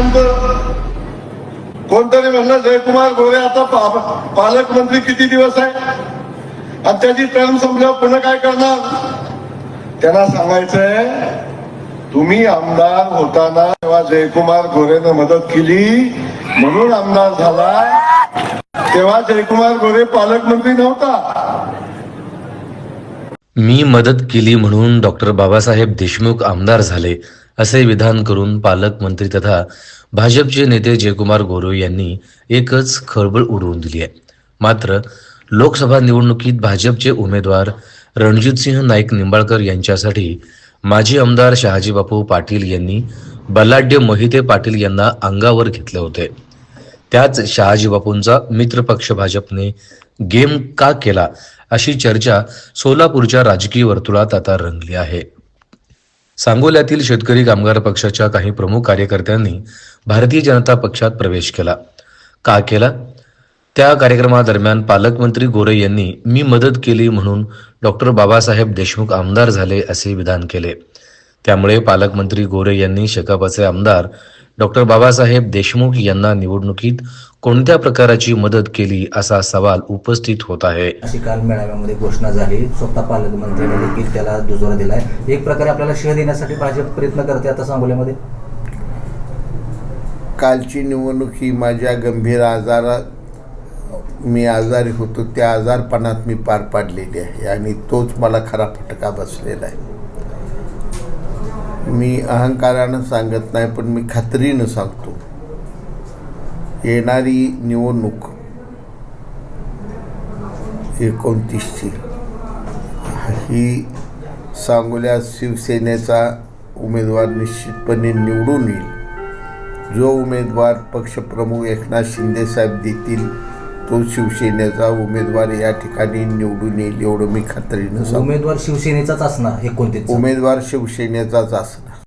नंतर कोणतरी म्हणलं जयकुमार गोरे आता पालकमंत्री किती दिवस आहे? आणि त्याची टर्म संपल्यावर पुन्हा काय करणार? त्यांना सांगायचंय तुम्ही आमदार होताना तेव्हा जयकुमार गोरेनं मदत केली म्हणून आमदार झाला तेव्हा जयकुमार गोरे पालकमंत्री नव्हता. मी मदत केली म्हणून डॉक्टर बाबासाहेब देशमुख आमदार झाले. असे विधान करून पालकमंत्री तथा भाजपचे नेते जयकुमार गोरे यांनी एकच खळबळ उडवून दिली आहे. मात्र लोकसभा निवडणुकीत भाजपचे उमेदवार रणजितसिंह नाईक निंबाळकर यांच्यासाठी माजी आमदार शहाजीबापू पाटील यांनी बलाढ्य मोहिते पाटील यांना अंगावर घेतले होते. त्याच शहाजीबापूंचा मित्रपक्ष भाजपने गेम का केला अशी चर्चा सोलापूरच्या राजकीय वर्तुळात आता रंगली आहे. सांगोल्यातील शेतकरी कामगार पक्षाच्या काही प्रमुख कार्यकर्त्यांनी भारतीय जनता पक्षात प्रवेश केला. का केला? त्या कार्यक्रमादरम्यान पालकमंत्री गोरे यांनी मी मदत केली म्हणून डॉक्टर बाबासाहेब देशमुख आमदार झाले असे विधान केले. त्यामुळे पालकमंत्री गोरे यांनी शेकापचे आमदार डॉक्टर बाबासाहेब देशमुख यांना निवडणुकीत कोणत्या प्रकाराची मदत केली असा सवाल उपस्थित होत आहे. अशी काल मेळाव्यामध्ये घोषणा झाली. स्वतः पालकमंत्र्यांनी देखील त्याला दुजोरा दिलाय. एक प्रकारे आपल्याला शह देण्यासाठी भाजप प्रयत्न करते आता सांगोल्यामध्ये. कालची निवडणूक ही माझ्या गंभीर आजारात मी आजारी होतो. त्या आजारपणात मी पार पाडलेली आहे आणि तोच मला खरा फटका बसलेला आहे. मी अहंकारानं सांगत नाही पण मी खात्रीनं सांगतो. येणारी निवडणूक एकोणतीसची. ही सांगोल्या शिवसेनेचा उमेदवार निश्चितपणे निवडून येईल. जो उमेदवार पक्षप्रमुख एकनाथ शिंदेसाहेब देतील तो शिवसेनेचा उमेदवार या ठिकाणी निवडून येईल एवढं मी खात्रीनं सांगतो. उमेदवार शिवसेनेचाच असणार एकोणतीस उमेदवार शिवसेनेचाच असणार.